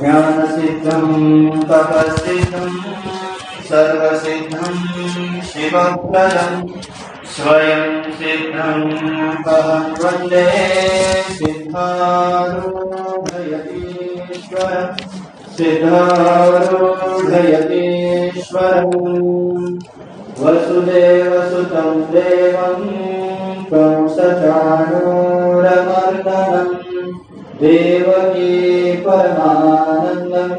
ज्ञानसिद्धं तपसिद्धं सर्वसिद्धं शिवप्रदं स्वयं सिद्धं अहं वंदे सिद्धारूढयतीश्वरं। सिद्धारूढयतीश्वरम् वसुदेवसुतं देवं कंसचाणूरमर्दनम् देवकी परमानन्दं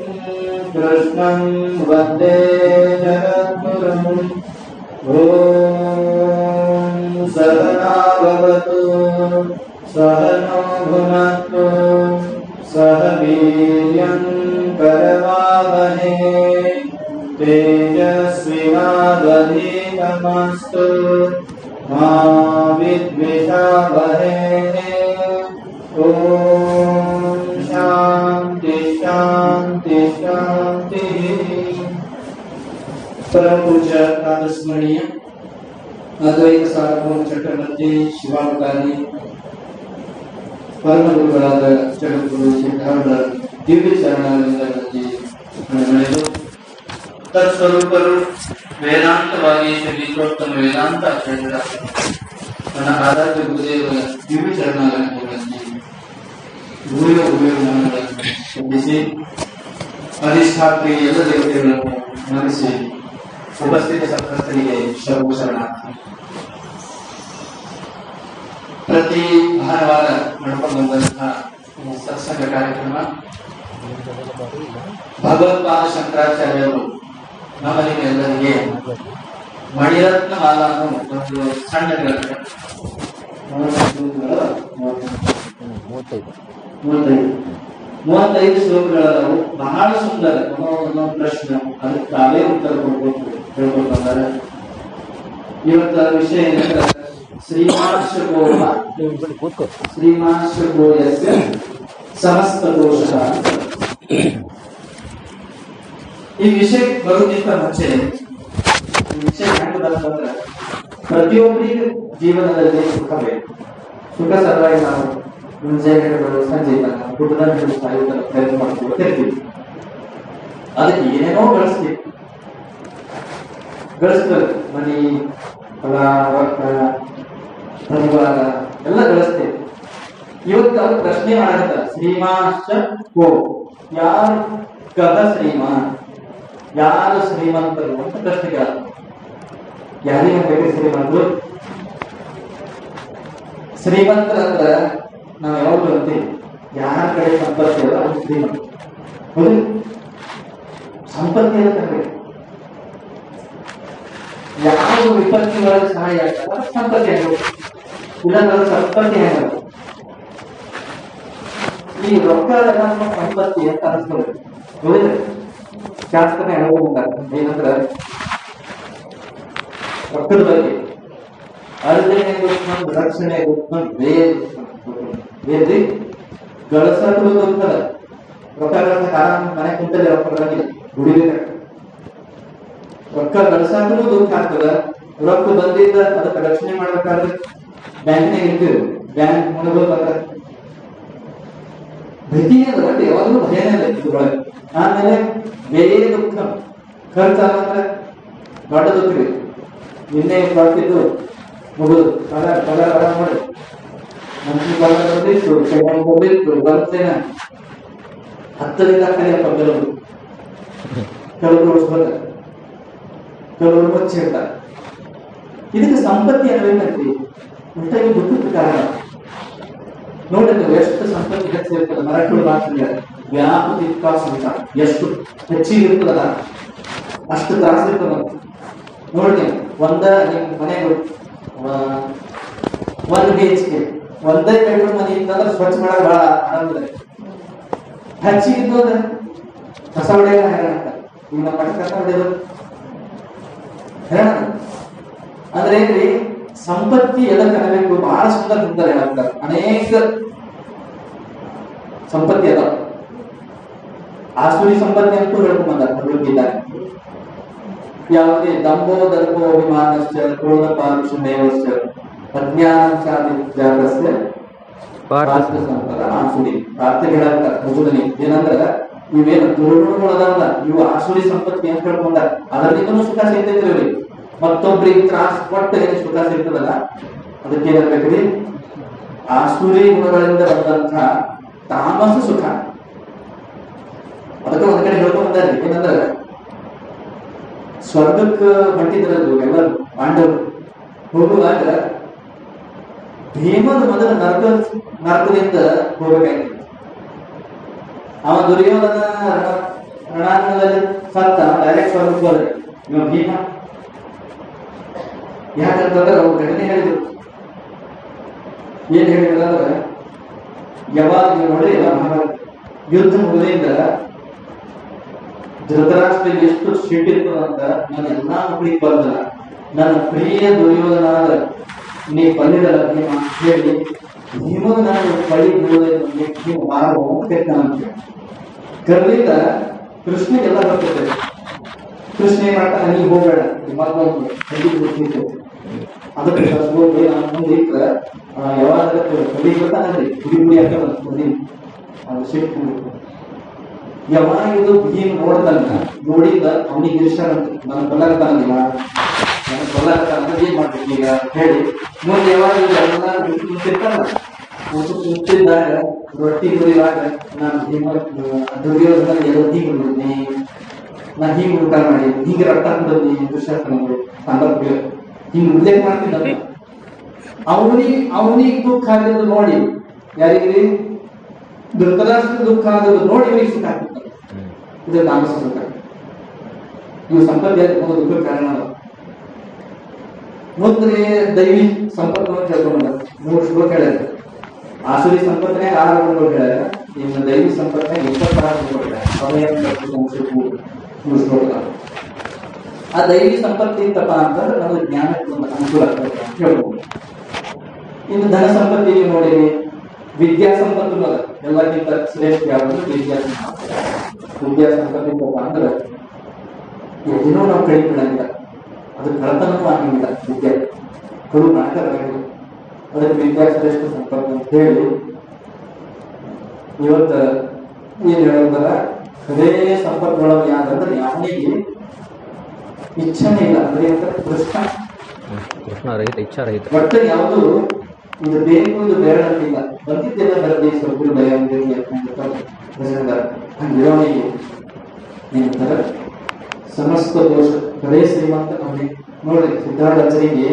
कृष्णं वंदे जगद्गुरुम्। ॐ सहना सहनो भुनक्तु सह वीर्यं करवावहे तेजस्विनावधीतमस्तु मा विद्विषावहे ॐ ಪರಮಪೂಜ್ಯ ಕಾಂಗ್ರೆಸ್ಮರಣೀಯ ಅದ್ವೈತ ಸಾರ್ವಭೌಮ ಚಕ್ರವರ್ತಿ ಶಿವಾವತಾರಿ ಪರಮ ಗುರುಗಳಾದ ಜಗದ್ಗುರು ಸಿದ್ಧಾರ್ಥ ದಿವ್ಯ ಚರಣಗಳಲ್ಲಿ ತತ್ಸ್ವರೂಪರು ವೇದಾಂತವಾಗಿ ಶ್ರೀ ವೇದಾಂತ ಆಚಾರ್ಯರ ನನ್ನ ಆರಾಧ್ಯ ಗುರುದೇವರ ದಿವ್ಯ ಚರಣಾಲಯಗಳಲ್ಲಿ ಭೂಯ ಭೂಯ ಮನಗಳನ್ನು ಅಧಿಷ್ಠಾತ್ರಿ ಎಲ್ಲ ದೇವತೆಗಳನ್ನು ಸ್ಮರಿಸಿ. ಉಪಸ್ಥಿತ ಶರಣು ಶರಣಾರ್ಥಿ ಪ್ರತಿ ಭಾನುವಾರ ನಡ್ಕೊಂಡು ಬಂದಂತಹ ಸತ್ಸಂಗ ಕಾರ್ಯಕ್ರಮ, ಭಗವತ್ಪಾದ ಶಂಕರಾಚಾರ್ಯರು ಎಲ್ಲರಿಗೆ ಮಣಿರತ್ನ ಮಾಲಾನು ಸಣ್ಣ ಗ್ರಂಥ. ಮೂವತ್ತೈದು ಶ್ಲೋಕಗಳವು ಬಹಳ ಸುಂದರ. ಪ್ರಶ್ನೆ. ಅದಕ್ಕೆ ತಾವೇ ಉತ್ತರ ಕೊಡ್ಬೇಕು ಹೇಳ್ಕೊಂಡು ಇವತ್ತ ವಿಷಯ ಏನಂದ್ರೆ ಶ್ರೀಮಾಶ್ರಗೋಮ ಶ್ರೀಮಾಶ್ರಗೋಯಸ್ಯ ಸಮಸ್ತ ದೋಷ ಈ ವಿಷಯ ಬರೋದಕ್ಕಿಂತ ಮುಂಚೆ, ಈ ವಿಷಯ ಹೆಂಗ್ ಬರ್ತಂದ್ರೆ ಪ್ರತಿಯೊಬ್ಬರಿಗೂ ಜೀವನದಲ್ಲಿ ಸುಖ ಬೇಕು. ಸುಖ ಸಲುವಾಗಿ ನಾವು ಮುಂಜಾನೆ ಸಂಜೆ ಸಾಯೋ ಪ್ರಯತ್ನ ಮಾಡ್ಕೊಳ್ತಿರ್ತೀವಿ ಅದಕ್ಕೆ ಏನೇನೋ ಗಳಿಸ್ತೀವಿ ಗಳಿಸ್ತೇವೆ ಮನಿ, ಹೊಲ, ರೊಕ್ಕ ಪರಿವಾರ ಎಲ್ಲ ಗಳಿಸ್ತೇವೆ ಇವತ್ತು ಅವ್ರು ಪ್ರಶ್ನೆ ಮಾಡಿದ ಶ್ರೀಮಾಶ್ಚ ಕೋ. ಯಾರು ಕದ ಶ್ರೀಮಾನ್? ಯಾರು ಶ್ರೀಮಂತರು ಅಂತ ಪ್ರಶ್ನೆ ಕೇಳ ಯಾರಿಗೆ ಬೇಕು ಶ್ರೀಮಂತರು? ಶ್ರೀಮಂತರ ಅಂದ್ರ ನಾವು ಯಾವ್ದು ಅಂತೀವಿ? ಯಾರ ಕಡೆ ಸಂಪತ್ತಿ ಅದು ಶ್ರೀಮಂತ ಸಂಪತ್ತಿ ಅಂತ ಕರೀತಾರೆ. ಯಾವ ವಿಪತ್ತು ಒಳಗೆ ಸಹಾಯ ಆಗ್ತದೆ ಅದು ಸಂಪತ್ತಿ ಆಗೋದು ಇಲ್ಲಾಂದ್ರೆ ಸಂಪತ್ತಿ ಆಗೋದು ಈ ರೊಕ್ಕ ನಮ್ಮ ಸಂಪತ್ತಿ ಅಂತ ಹೌದ್ರಿ ಶಾಸ್ತ್ರನೇ ಅನುಭವ ಏನಂದ್ರೆ ರೊಕ್ಕದ ಬಗ್ಗೆ. ಅರ್ಜನೆ ಗೊತ್ತೊಂದು ರಕ್ಷಣೆ ಗೊತ್ತೊಂದು ಬೇರೆ ಬೇರೆ ಗಳಸಾಟು ಗೊತ್ತದ ರೊಕ್ಕ ಗಳಸಕ್ ಆರಾಮ ಮನೆ ಕುಂತಲ್ಲಿ ರೊಕ್ಕ ಬರಂಗಿಲ್ಲ ದುಡಿಬೇಕು ರೊಕ್ಕ ಆಗ್ತದ. ರೊಕ್ಕ ಬಂದಿದ್ದ ಅದಕ್ಕೆ ರಕ್ಷಣೆ ಮಾಡ್ಬೇಕಾದ್ರೆ ಬ್ಯಾಂಕ್ನಾಗ ಇರ್ತೀವಿ ಬ್ಯಾಂಕ್ ಬರ್ತಾರೆ ಭೀತಿನೇ ಅದ ಬಟ್ ಯಾವಾಗಲೂ ಭಯನೇ ಅದ ಇದ್ರೊಳಗೆ ಆಮೇಲೆ ಬೇರೆ ದುಃಖ. ಖರ್ಚಾಗಂದ್ರೆ ದೊಡ್ಡ ದುಃಖ ರೀ ನಿನ್ನೆ ಬರ್ತಿದ್ದು ಮುಗಿದು. ಪಗಾರ ಪಗಾರ ಪಗಾರ ಮಾಡಿ ಮಂತ್ಲಿ ಪಗಾರ ಬಂದಿತ್ತು ಬಂದಿತ್ತು, ಬರ್ತೇನೆ. ಹತ್ತರಿಂದ ಕಲಿಯಪ್ಪ ಕೆಲವರು ಕೆಲವರು ಮುಚ್ಚಿರ್ತಾರೆ ಇದಕ್ಕೆ ಸಂಪತ್ತಿ ಅನ್ನಬೇಕಂತಿ ಒಟ್ಟಾಗಿ ದುಃಖದ ಕಾರಣ ನೋಡಿದ್ರೆ ಎಷ್ಟು ಸಂಪತ್ತಿ ಹೆಚ್ಚಿರ್ತದೆ ಮರಾಠಿ ಭಾಷೆಗೆ ವ್ಯಾಪಕ ಅಂತ ಎಷ್ಟು? ಹೆಚ್ಚಿಗೆ ಇರ್ತದ ಅಷ್ಟು ತ್ರಾಸ ಇರ್ತದ. ನೋಡಿ ಒಂದ ನಿಮ್ ಮನೆಗಳು ಒಂದ್ ಬಿ ಎಚ್ ಕೆ ಒಂದೇ ಬೆಡ್ರೂಮ್ ಮನೆ ಇತ್ತಂದ್ರೆ ಸ್ವಚ್ಛ ಮಾಡಕ್ ಬಹಳ ಆನಂದ ಹೆಚ್ಚಿಗೆ ಇದ್ದು ಅಂದ್ರೆ ಕಸ ಹೊಡೆಯ ಹೈರಾಣ ಈಗ ನಮ್ಮ ಕಸ ಹೊಡೆಯೋದು ಹೈರಾಣ ಅಂದ್ರೆ ಏನ್ರಿ ಸಂಪತ್ತಿ ಎದಕ್ಕೆ ಅನ್ನಬೇಕು ಬಹಳ ಸುಂದರ ಸುಂದರ ಹೇಳ್ತಾರೆ ಅನೇಕ ಸಂಪತ್ತಿ ಅದಾವ. ಆಸುರಿ ಸಂಪತ್ತಿ ಅಂತೂ ಹೇಳ್ಕೊಂಡ್ ಬಂದಾರೆ ಭಗವದ್ಗೀತಾರೆ ಯಾವುದೇ ದಂಭೋ ದರ್ಭೋ ಅಭಿಮಾನಶ್ಚ ಕ್ರೋಧ ಪಾರುಷ ದೇವಶ್ಚ ಅಜ್ಞಾನ ಜಾತಸ್ಯ ಪಾರ್ಥ. ಸಂಪದ. ಆಸುರಿ. ಪ್ರಾರ್ಥನೆ ಹೇಳಕ್ಕ ಮುಗುದನಿ ಏನಂದ್ರ ಇವೇನು ದುರ್ಗುಣಗಳು ಅದಾವಲ್ಲ ಇವು ಆಸುರಿ ಸಂಪತ್ತಿ ಅಂತ ಹೇಳ್ಕೊಂಡ. ಅದರಿಂದನೂ ಸುಖ ಸಿಗ್ತೈತ್ರಿ ಅವ್ರಿಗೆ. ಮತ್ತೊಬ್ರಿಗೆ ತ್ರಾಸ ಕೊಟ್ಟು ಸುಖ ಸಿಗ್ತದಲ್ಲ ಅದಕ್ಕೆ ಏನಾಗ್ಬೇಕ್ರಿ ಆಸುರಿ ಗುಣಗಳಿಂದ ಬಂದಂತ ತಾಮಸ ಸುಖ. ಅದಕ್ಕೆ ಒಂದ್ ಕಡೆ ಹೇಳ್ಕೊಂಡ್ರಿ ಏನಂದ್ರೆ ಸ್ವರ್ಗಕ್ಕೆ ಹೊಂಟಿದ್ರಲ್ರು ಎಲ್ಲರೂ ಪಾಂಡವರು. ಹೋಗುವಾಗ ಭೀಮದ ಮೊದಲ ನರ್ಕ ನರ್ಕದಿಂದ ಹೋಗ್ಬೇಕಾಗಿತ್ತು ಅವ ದುರ್ಯೋಧನ ರಣಾಂಗದಲ್ಲಿ ಸತ್ತ ಡೈರೆಕ್ಟ್ ಸ್ವರ್ಗಕ್ಕೆ ಹೋದ್ರೆ ಇವ ಭೀಮ. ಯಾಕಂತಂದ್ರೆ ಅವ್ರು ಘಟನೆ ಹೇಳಿದ್ರು. ಏನ್ ಹೇಳಿದ್ರಂದ್ರೆ ಯಾವಾಗ ನೀವು ನೋಡಿ ಯುದ್ಧ ಮುಗಿದಿಂದ ಧೃತರಾಷ್ಟ್ರ ಎಷ್ಟು ಸಿಟ್ಟಿರ್ತದ ಅಂತ ನನ್ನ ಎಲ್ಲಾ ಮಕ್ಕಳಿಗೆ ಬಂದಲ್ಲ ನನ್ನ ಪ್ರಿಯ ದುರ್ಯೋಧನಾದ ನೀ ಬಂದಿದಲ್ಲ ನಿಮ್ಮ ಅಂತ ಹೇಳಿ ನಿಮಗ ನಾನು ಬಳಿ ಬೀಳೋದಕ್ಕೆ ಭೀಮ ಮಾರೋ ಅಂತ ಕರಿತಾನಂತೆ ಕರ್ಲಿಂದ ಕೃಷ್ಣಗೆಲ್ಲ ಬರ್ತದೆ. ಕೃಷ್ಣ ಏನ್ ಮಾಡ್ತಾನೆ, ನೀ ಹೋಗ್ಬೇಡ ಹಳ್ಳಿ ಬಿಡ್ತಿತ್ತು ಅದಕ್ಕೆ ನಾನು ಮುಂದೆ ಇಟ್ರೆ ಯಾವಾಗ ಕುಡಿ ಗುಡಿ ಕುಡಿ ಗುಡಿ ಅದು ಸಿಟ್ಟು ಯಾವಾಗ ಇದು ಭೀಮ್ ನೋಡ್ತಾನ ನೋಡಿದ ಅವನಿಗೆ ಇರ್ಸಾರಂತ ನನ್ನ ಕೊಲ್ಲಾಗ್ತಾನಿಲ್ಲ ನನ್ನ ಕೊಲ್ಲಾಗ್ತಾನ ಏನ್ ಮಾಡ್ಬೇಕು ಈಗ? ಹೇಳಿ. ಮುಂದೆ ಯಾವಾಗ ಎಲ್ಲ ಕೂತು ಕೂತಿದ್ದಾಗ ರೊಟ್ಟಿ ಕುಡಿಯುವಾಗ ನಾನು ಭೀಮ ದುರ್ಯೋಧನ ಎಲ್ಲ ಹೀಗೆ ನೋಡಿದ್ನಿ ನಾ ಹೀಗೆ ಊಟ ಮಾಡಿ, ಹಿಂಗೆ ರಕ್ತ ಕುಡಿದ್ನಿ ದುಶ್ಯಾಸನಿಗೆ ಸಂದರ್ಭ ಹಿಂಗ್ ಉಲ್ಲೇಖ ಮಾಡ್ತಿದ್ದ ಅವನಿಗೆ ಅವನಿಗೆ ದುಃಖ ನೋಡಿ. ಯಾರಿಗೆ ಧೃತರಾಷ್ಟ್ರ ದುಃಖ ಆಗೋದು ನೋಡಿ ಇವನಿಗೆ ಸುಖ ಆಗ್ತದೆ. ಇದು ತಾಮಸ ಒಂದು ದುಃಖ ಕಾರಣ. ಮುಂದೆ ದೈವಿ ಸಂಪತ್ತನ್ನು ಕೇಳ್ಕೊಂಡ ಮೂರು ಶ್ಲೋಕ ಹೇಳ್ಯಾರ ಆಸುರಿ ಸಂಪತ್ತನೆ ಆರು ಗುಣಗಳು ಹೇಳ್ಯಾರ ಇನ್ನು ದೈವಿ ಸಂಪತ್ತನೆ ಇಪ್ಪತ್ತಾರು ಗುಣಗಳು ಹೇಳ್ಯಾರ ಮೂರು ಶ್ಲೋಕ. ಆ ದೈವಿ ಸಂಪತ್ತಿ ಇತ್ತಪ್ಪ ಅಂತಂದ್ರೆ ನಮ್ಮ ಜ್ಞಾನಕ್ಕೆ ಒಂದು ಅನುಕೂಲ ಆಗ್ತದೆ ಅಂತ ಹೇಳ್ಬೋದು. ಇನ್ನು ಧನ ಸಂಪತ್ತಿ ನೀವು ನೋಡಿರಿ ವಿದ್ಯಾ ಸಂಪತ್ತು ಎಲ್ಲಕ್ಕಿಂತ ಶ್ರೇಷ್ಠ ಯಾವುದು? ವಿದ್ಯಾ ಸಂಪತ್ತು. ವಿದ್ಯಾ ಸಂಪತ್ತಿ ಇತ್ತಪ್ಪ ಅಂದ್ರೆ ಏನೂ ನಾವು ಕಳಿಬಿಡಂಗಿಲ್ಲ ಅದು ಕಳತನಕ್ಕೂ ಆಗಂಗಿಲ್ಲ ವಿದ್ಯೆ. ಕಡು ನಾಟಕರಾಗಿಲ್ಲ ಅದಕ್ಕೆ ವಿದ್ಯಾ ಶ್ರೇಷ್ಠ ಸಂಪತ್ತು ಅಂತ ಹೇಳಿ, ಇವತ್ತು ಏನ್ ಹೇಳೋದಲ್ಲ ಅದೇ ಸಂಪತ್ತೊಳಗೆ ಯಾವ್ದಂದ್ರೆ ಯಾವನಿಗೆ ಇಚ್ಛೆನೇ ಇಲ್ಲ ಅಂದ್ರೆ ಪ್ರಶ್ನ. ಕೃಷ್ಣ ರಹಿತ ಇಚ್ಛಾ ರಹಿತ ಒಟ್ಟು ಯಾವುದು? ಇದು ಬೇಕು ಇದು ಬೇಡ ಅಂತಿಲ್ಲ ಬಂದಿದ್ದೆಲ್ಲ ಬರಲಿ ಸ್ವಲ್ಪ ದಯ ಹಂಗಿರೋನಿಗೆ ಏನಂತಾರೆ? ಸಮಸ್ತ ದೋಷ. ಬರೇ ಶ್ರೀಮಂತ ನೋಡಿ. ನೋಡಿ ಸಿದ್ಧಾರ್ಥರಿಗೆ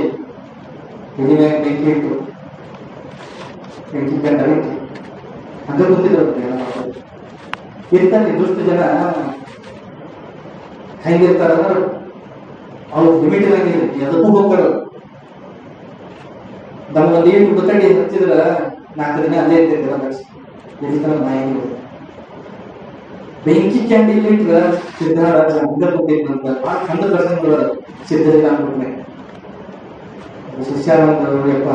ಹಿಡಿಮ್ಯಾಗ ಬೆಂಕಿ ಇಟ್ಟು ಬೆಂಕಿ ಕಂಡ ಬೆಂಕಿ ಹಂಗ ಗೊತ್ತಿರೋದು ಇರ್ತಾನೆ ದುಷ್ಟ ಜನ ಹೆಂಗಿರ್ತಾರ ಅವ್ರು ಲಿಮಿಟ್ ಇರಂಗಿಲ್ಲ ಎದಕ್ಕೂ ಹೋಗ್ಬಾರ್ದು ನಮ್ಮ ಒಂದು ಏಟು ಬುತ್ತಡಿ ಹಚ್ಚಿದ್ರ ನಾಲ್ಕು ದಿನ ಅಲ್ಲೇ ಇರ್ತಿರ್ತೀರ ಎಲ್ಲಿ ನಾಯಿ ಬೆಂಕಿ ಕ್ಯಾಂಡಿಲ್ ಇಟ್ರ ಸಿದ್ಧರಾಜ ಹಂಗ ಕೂತಿದ್ನಂತ ಭಾಳ ಕಂಡ ದರ್ಶನಗಳು ಸಿದ್ಧರಿಲ್ಲ ಅನ್ಬಿಟ್ನೆ ಶಿಷ್ಯಾನಂದಪ್ಪ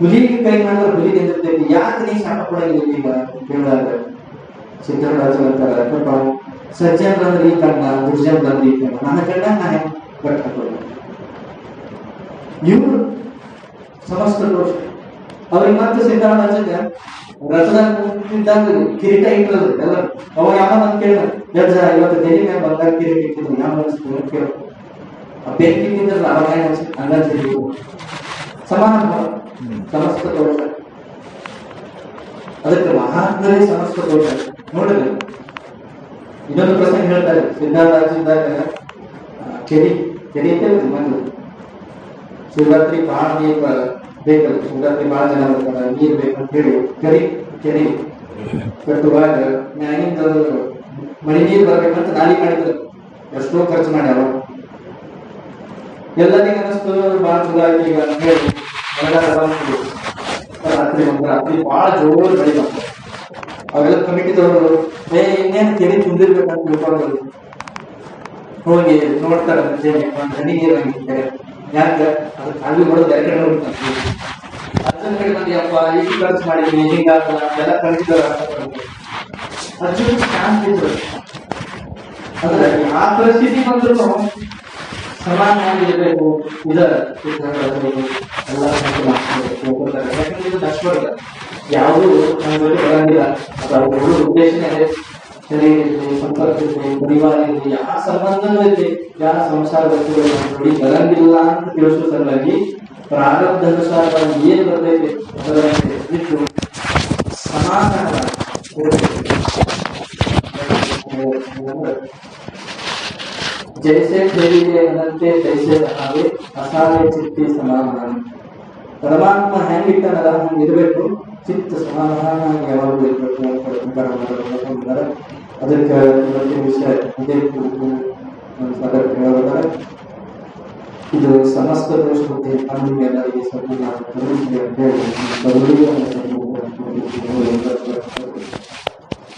ಹುಲಿಗೆ ಕೈ ಮಾಡಿದ್ರೆ ಹುಲಿ ನಿಂತಿರ್ತೈತಿ ಯಾಕೆ ನೀ ಶಾಪ ಕೊಡಂಗಿಲ್ಲ ಈಗ? ಕೇಳಿದಾಗ. ಸಿದ್ಧರಾಜ ಅಂತಾರ ಸಜ್ಜನ್ ಬಂದ್ರೆ ಈ ಕಂಡ ದುರ್ಜನ್ ಬಂದ್ರೆ ಈ ಕಂಡ ನನ್ನ ಕಂಡ ನಾ ಹಾಕೊಳ್ಳ ಇವ್ರು ಸಮಸ್ತ ದೋಷ ಅವ್ರಿಗೆ ಮತ್ತೆ ಸಿದ್ಧಾರಾಜಗ ರಥದಾಗ ಕಿರೀಟ ಇಟ್ಟರು ಎಲ್ಲ ಅವ ಯಾವ ಅಂತ ಕೇಳ ಜಡ್ಜ, ಇವತ್ತು ದೆಹಲಿ ಮೇಲೆ ಬಂದಾಗ ಕಿರೀಟ ಇಟ್ಟಿದ್ರು ಯಾವ ಅನಿಸ್ತು ಕೇಳ ಆ ಬೆಂಕಿ ತಿಂದ್ರಲ್ಲ ಅವಾಗ ಏನು ಸಮಾನ ಸಮಸ್ತ ದೋಷ. ಅದಕ್ಕೆ ಮಹಾತ್ಮರೇ ಸಮಸ್ತ ದೋಷ. ನೋಡಿದ್ರೆ? ಇನ್ನೊಂದು ಪ್ರಸಂಗ ಹೇಳ್ತಾರೆ. ಸಿದ್ಧಾರ್ಥ ಕೆರಿ ಕೆರಿ ಅಂತ ಮಂದು ಶಿವರಾತ್ರಿ ಬಹಳ ನೀರು ಬೇಕಲ್ಲ, ಶಿವರಾತ್ರಿ ಬಹಳ ಜನ ಬರ್ತಾರೆ, ನೀರು ಬೇಕಂತ ಹೇಳಿ ಕೆರಿ ಕೆರಿ. ಕಟ್ಟುವಾಗ ಮ್ಯಾಗಿಂದ ಮಳೆ ನೀರು ಬರ್ಬೇಕಂತ ನಾಲಿ ಮಾಡಿದ್ರು. ಎಷ್ಟೋ ಖರ್ಚು ಮಾಡ್ಯಾರ. ಎಲ್ಲರಿಗೂ ಅನಿಸ್ತು ಭಾಳ ಚಲೋ ಆಗಿ ಈಗ ಅಂತ ಹೇಳಿ. ರಾತ್ರಿ ಒಂದು ರಾತ್ರಿ ಭಾಳ ಜೋರು ಬಂತು. ಅವೆಲ್ಲ ಕಮಿಟಿದವರು ಏ, ಇನ್ನೇನು ಕೆರೆ ತುಂಬಿರ್ಬೇಕಂತ ತಿಳ್ಕೊಂಡು ಹೋಗಿ ನೋಡ್ತಾರೆ ಹಂಗಿದ್ದಾರೆ ಯಾಕೆ? ಅದು ಖಾಲಿ ಮಾಡೋದು ಎರಡು ಕಡೆ ಅರ್ಜುನ್ ಕಡೆ ಬಂದು ಅಪ್ಪ ಈಗ ಖರ್ಚು ಮಾಡಿದ್ವಿ ಹಿಂಗಾಗಲ್ಲ ಎಲ್ಲ ಕಳಿಸಿದ್ರು ಅರ್ಜುನ್ ಇದ್ರು. ಅಂದ್ರೆ ಆ ಪರಿಸ್ಥಿತಿ ಬಂದ್ರು ಸಮಾನವಾಗಿರಬೇಕು ಇದರ ಎಲ್ಲ ಯಾಕಂದ್ರೆ ಇದು ನಷ್ಟ ಯಾವುದೂ ಒಳಗಿಲ್ಲ ಅದ್ರ ಅಥವಾ ಅದೇ ಸರಿ ಇರಲಿ ಸಂಪರ್ಕ ಇರಲಿ ಪರಿವಾರ ಇರಲಿ ಯಾವ ಸಂಬಂಧನೂ ಇರಲಿ ಯಾವ ಸಂಸಾರ ವ್ಯಕ್ತಿಗಳು ನೋಡಿ ಬರಂಗಿಲ್ಲ ಅಂತ ತಿಳಿಸೋ ಸಲುವಾಗಿ ಅನುಸಾರ ಏನು ಬರ್ತೈತೆ ಅದನ್ನು ಸಮಾಧಾನ ಜೈಸೆ ಸೇರಿದೆ ಅನ್ನಂತೆ ಜೈಸೆ ಚಿತ್ತಿ ಸಮಾಧಾನ ಪರಮಾತ್ಮ ಹೆಂಗಿಟ್ಟನಲ್ಲ ಹಂಗೆ ಇರಬೇಕು. ಚಿತ್ತ ಸಮಾಧಾನ ಯಾವಾಗಲೂ ಇರಬೇಕು ಅಂತ ಅದಕ್ಕೆ ವಿಷಯ ಇದೇ. ಸಾಗರ್ ಇದು ಸಮಸ್ತ ದೋಷ ಬುದ್ಧಿ ನಮಗೆ ಎಲ್ಲರಿಗೆ ಸ್ವಲ್ಪ ನಾವು ಕರುಣಿಸಿ ಅಂತ ಹೇಳಿ.